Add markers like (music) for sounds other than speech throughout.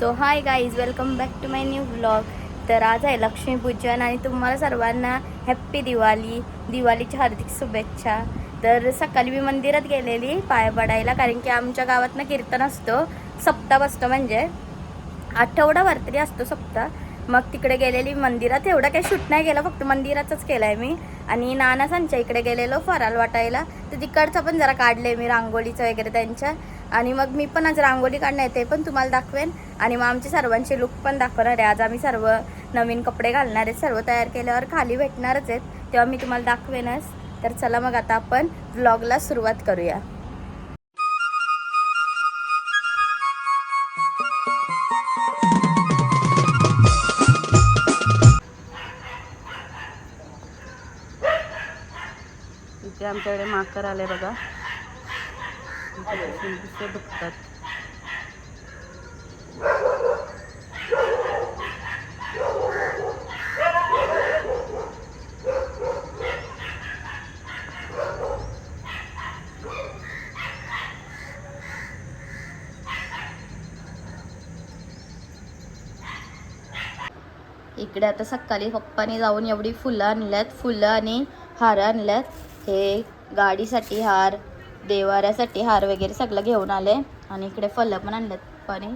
So hi guys welcome back to my new blog तर आज आहे लक्ष्मीपूजन आणि तुम्हाला सर्वांना हॅप्पी दिवाळी दिवाळीच्या हार्दिक शुभेच्छा. तर सकाळी मी मंदिरात गेलेली पाया पडायला कारण की आमच्या गावात ना कीर्तन असतो सप्ताह बसतो म्हणजे. आठवडाभर तरी असतो सप्ताह मग तिकडे गेलेली मंदिरात एवढं काही शूट नाही केलं फक्त मंदिरातच केलं आहे मी. आणि नाना सांच्या इकडे गेलेलो फराल वाटायला. तर तिकडचं पण जरा काढले मी रांगोळीचं वगैरे त्यांच्या. आणि मग मी पण आज रांगोळी काढणार आहे ते पण तुम्हाला दाखवेन. आणि मग आमचे सर्वांचे लुक पण दाखवणार आहे. आज आम्ही सर्व नवीन कपडे घालणार आहेत सर्व तयार केल्यावर खाली भेटणारच आहेत. तेव्हा मी तुम्हाला दाखवेनच. तर चला मग आता आपण व्लॉगला सुरुवात करूया. आमच्याकडे माकर आले बघा. इथे दुखतात. इकडे आता सकाळी पप्पाने जाऊन एवढी फुलं आणल्यात फुलं आणि हार आणल्यात. हे गाडीसाठी हार देवाऱ्यासाठी हार वगैरे सगळं घेऊन आले आणि इकडे फलं पण आणलं पाणी.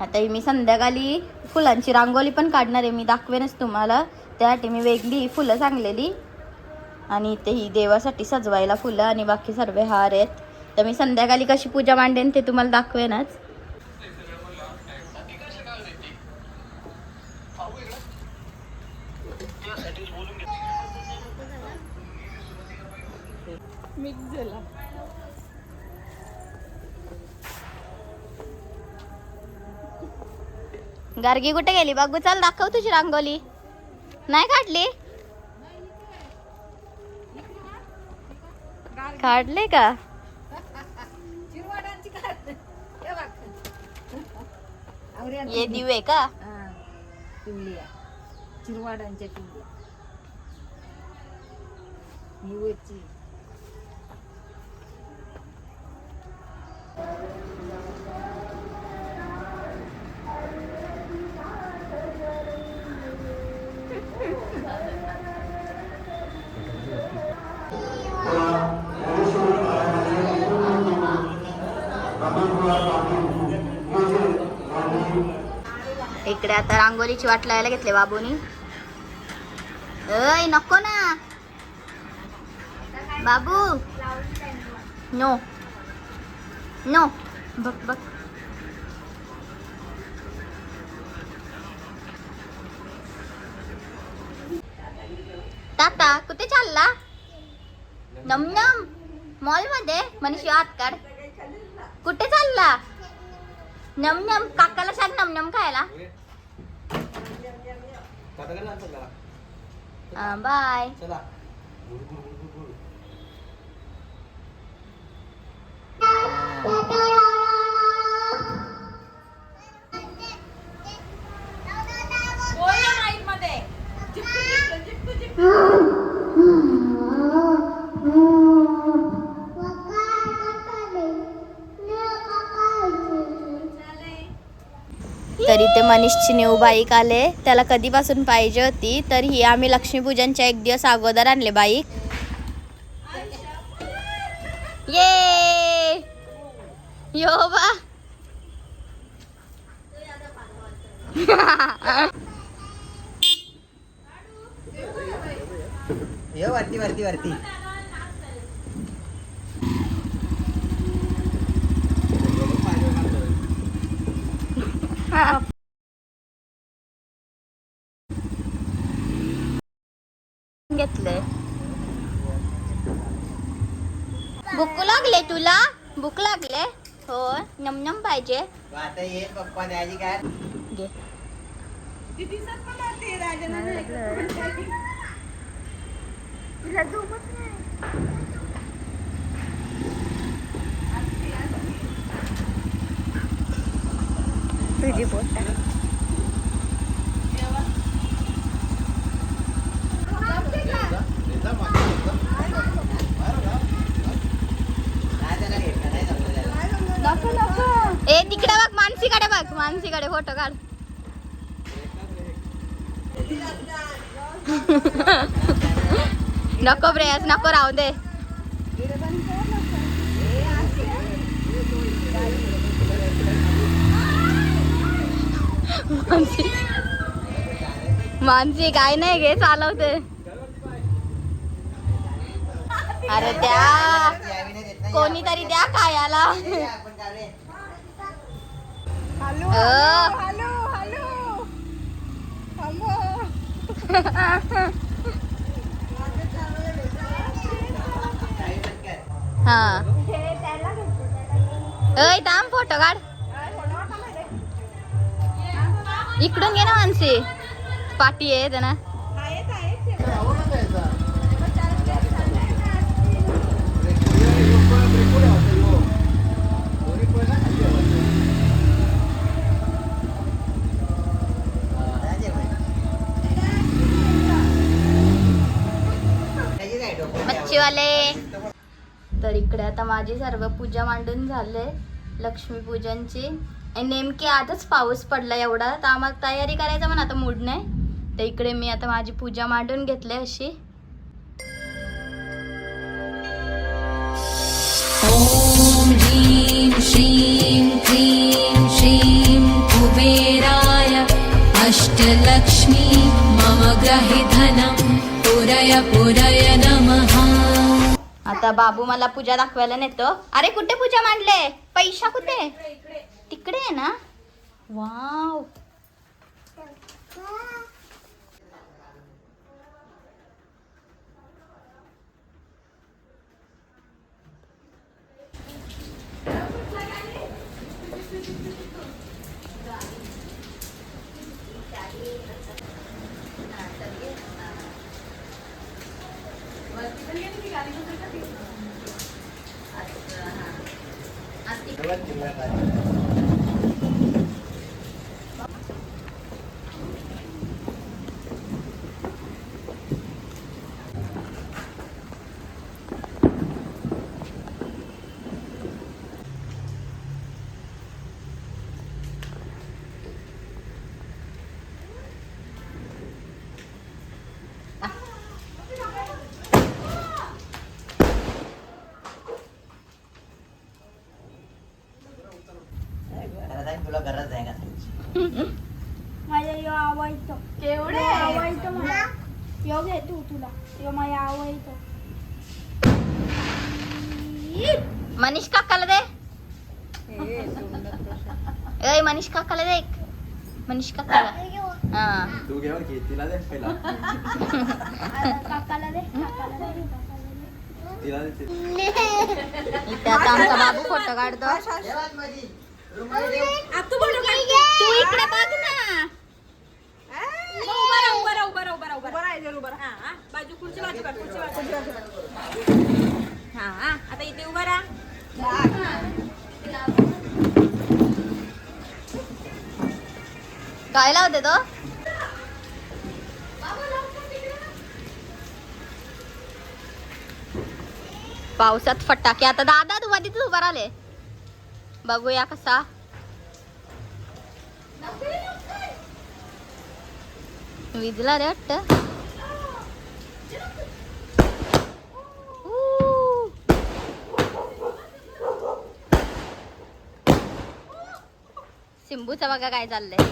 आता मी संध्याकाळी फुलांची रांगोळी पण काढणार आहे. मी दाखवेनच तुम्हाला. त्यासाठी मी वेगळी फुलं सांगलेली. आणि इथे ही देवासाठी सजवायला फुलं आणि बाकी सर्व हार आहेत. तर मी संध्याकाळी कशी पूजा मांडेन ते तुम्हाला दाखवेनच. मिक्स झाला. गार्गी कुठे गेली? बागू चल दाखव तुझी रांगोली. नाही काढली? काढले का? हे ये दिवे का? हा, चिरवाडांच्या टिवल्या निवडची. इकडे आता रांगोलीची वाट लावायला घेतले बाबूनी. ऐ नको ना. बाबू. नो. नो बघ बघ ताता कुठे चालला नमनम मॉलमध्ये मनीष हात काढ कुठे चालला नमनम काकाला सांग नमनम खायला हा, बाय तर इथे मनीषची न्यू बाईक आले. त्याला कधीपासून पाहिजे होती तर ही आम्ही लक्ष्मीपूजनच्या एक दिवस अगोदर आणले बाईक. यो बा ये वरती वरती वरती घेतले. भूक लागले तुला? भूक लागले? हो नमनम पाहिजे. आता ये पप्पा द्यायची काय? घे. तुझी पोट नाही त्याला घेतलं नाही जमलं त्याला. ए तिकडे बघ मानसी मानसीकडे फोटो काढ. (laughs) नको प्रेयस नको राहू दे. मानसी मानसी काय नाही गे चालवते. अरे द्या कोणीतरी द्या खायला. का रे? अ. काही पण कर. हा अय थांब फोटो काढ इकडून घे ना मानसी पाठी आहे ना मच्छीवाले तर इकडे आता माझी सर्व पूजा मांडून झाले लक्ष्मीपूजनची. आणि नेमकी आजच पाऊस पडला एवढा तर आम्हाला तयारी करायचा पण आता मूड नाही तर इकडे मी आता माझी पूजा मांडून घेतली अशी. श्रीं क्लीं श्रीं कुबेराय अष्टलक्ष्मी मम ग्रहि धनं पुरय पुरय आता बाबू मला पूजा दाखवायला नेतो. अरे कुठे पूजा मांडले? पैसा कुठे? तिकडे आहे ना. वाव सर्वात चिल्लर राजे. त्याला सांग तुला गरज आहे का माझ्या यो आवडतो केवढे मला यो घे तू तुला. यो माझ्या आवडतो मनीष काकाला दे. ए मनीष काकाला दे एक. मनीष काकाला. हा. तू घे तिला दे पहिला. काकाला दे काकाला दे तिला दे ते. इथे आता आमचा बाबू फोटो काढतो. जेवात माझी रूममध्ये बाजू खुर्ची बाजू काढ खुर्ची बाजू. हा आता इथे उभा राहा. काय लावते तो? पावसात फटाके. आता दादा तू आधीच उभा राहिले. बघूया कसा. विजला रे वाटत सिंबूचं बघा काय चाललंय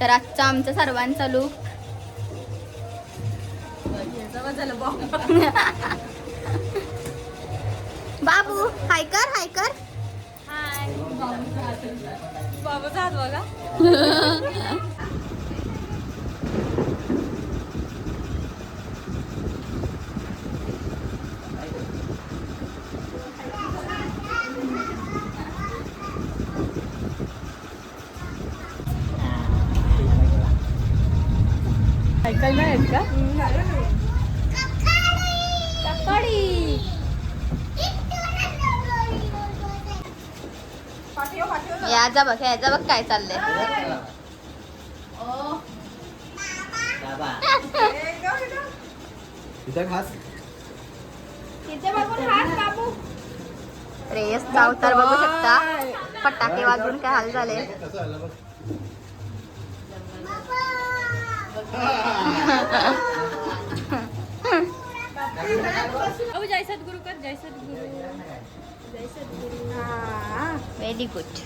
तर आजचा आमचा सर्वांचा लूक बाबू हाय कर हाय कर. बाबाचा हात बघा. (laughs) ऐकायला आहेत का? ककाडी. याचा बघ याचा बघ काय चाललंय. रेस चावतार बघू शकता. फटाके वाजून काय हाल झाले? जय सद्गुरु कर जय सद्गुरु। व्हेरी गुड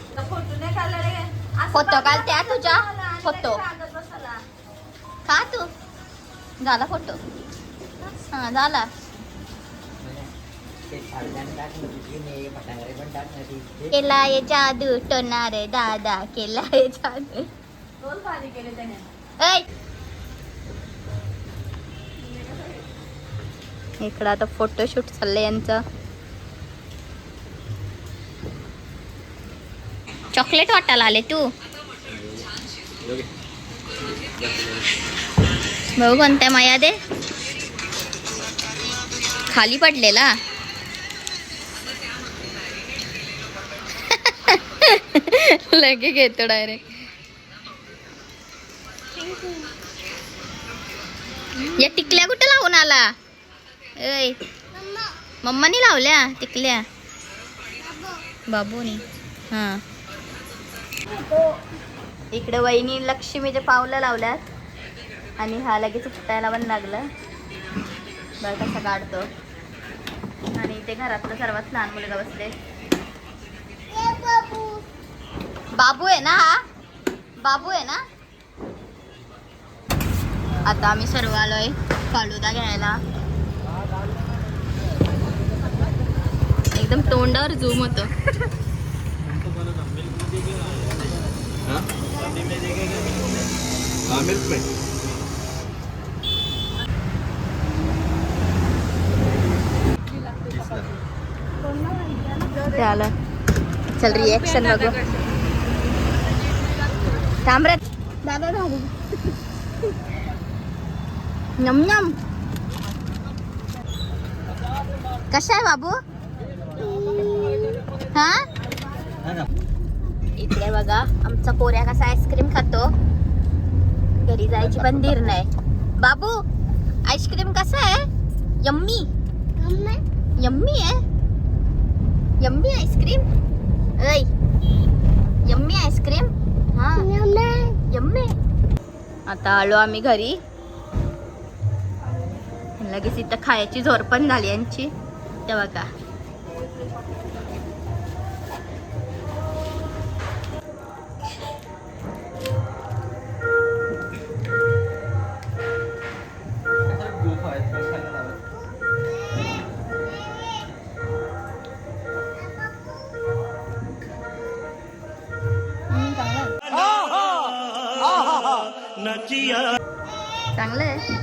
फोटो काल त्या तुझ्या फोटो का तू? झाला फोटो। हा झाला केला ये जादू टोणार दादा केला ये जादू। ऐ! इकडं आता फोटोशूट चाललंय यांचं. चॉकलेट वाटायला आले तू. भाऊ कोणत्या माया दे. खाली पडलेला. (laughs) लगे घेतो डायरेक्ट या टिकल्या कुठे लावून आला? ऐ मम्मानी लावल्या टिकल्या. बाबूनी. हा. इकडे वहिनी लक्ष्मीचे पावलं लावल्यात. आणि हा लगेच उपटायला पण लागलं. बरं कसा काढतो. आणि इथे घरातलं सर्वात लहान मुलगा बसले बाबू आहे ना हा? बाबू आहे ना? आता आम्ही सर्व आलोय फालुदा घ्यायला. एकदम तोंडावर झूम होतो. हा? झालं चल रिएक्शन बघू. थांब रे. दादा झाली. नम नम कशा आहे बाबू? हा? इकडे बघा आमचा पोऱ्या कसा आईस्क्रीम खातो. घरी जायची पण धीर नाही. बाबू आईस्क्रीम कसा आहे? यम्मी. यम्मी? आहे? यम्मी आईस्क्रीम ऐ यम्मी आईस्क्रीम हा. यम्मी? आता आलो आम्ही घरी. लगेच इथं खायची झोर पण झाली यांची. तेव्हा का चांगलं आहे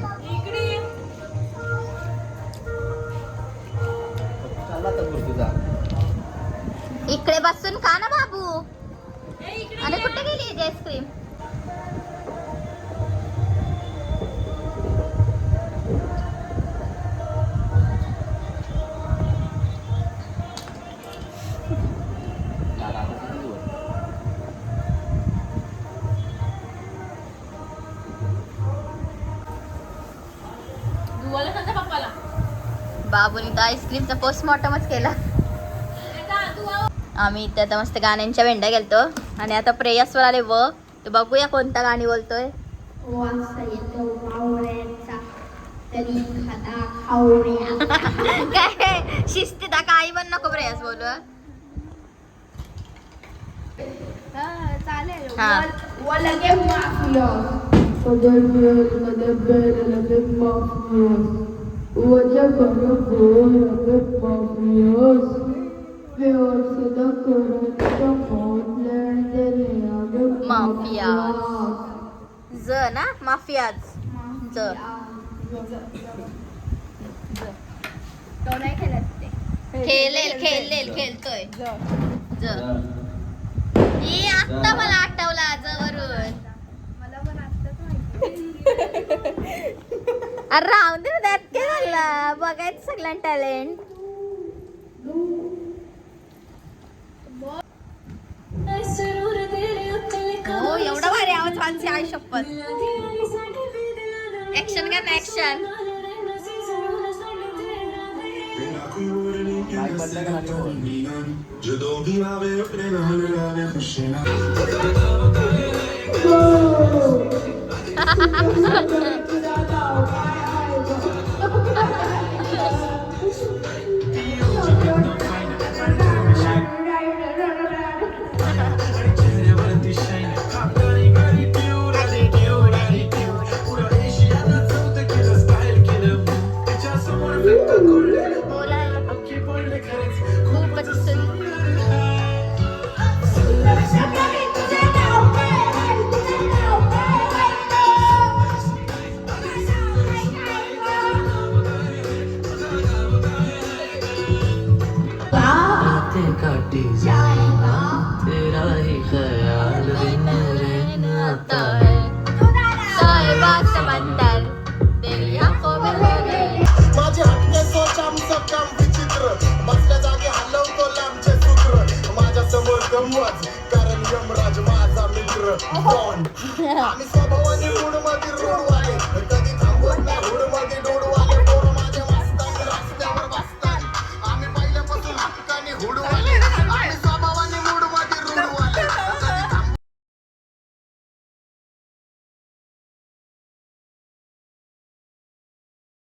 इकडे बसून खा ना बाबू. अरे कुठे गेली आईस्क्रीम? आईस्क्रीमचा पोस्टमॉर्टमच केला. आम्ही इथे आता मस्त गाण्यांच्या भेंड्या गेलतो. आणि आता प्रेयसवर आले व. तर बघूया कोणता गाणी बोलतोय. (laughs) काय? शिस्तीत काही पण नको प्रेयस बोलू? चालेल. हा. व- व लगे माफिया माफिया. ज ना माफियाज ज. तो नाही खेळत ते. खेळेल खेळेल खेळतोय. ज. ई आता मला आठवला जवळून मला पण आत्ताच माहिती. अरे राहून दे ना, त्यात काय झालं बघायचं सगळ्या टॅलेंट असुर आई शपथ ऍक्शन का ना ऍक्शन माईक बदलाय का नाही बोल? ਜਦੋਂ ਵੀ ਆਵੇ ਆਪਣੇ ਨਾਲ ਲਾਵੇ ਖੁਸ਼ੀਆਂ (laughs) खूपच I'm so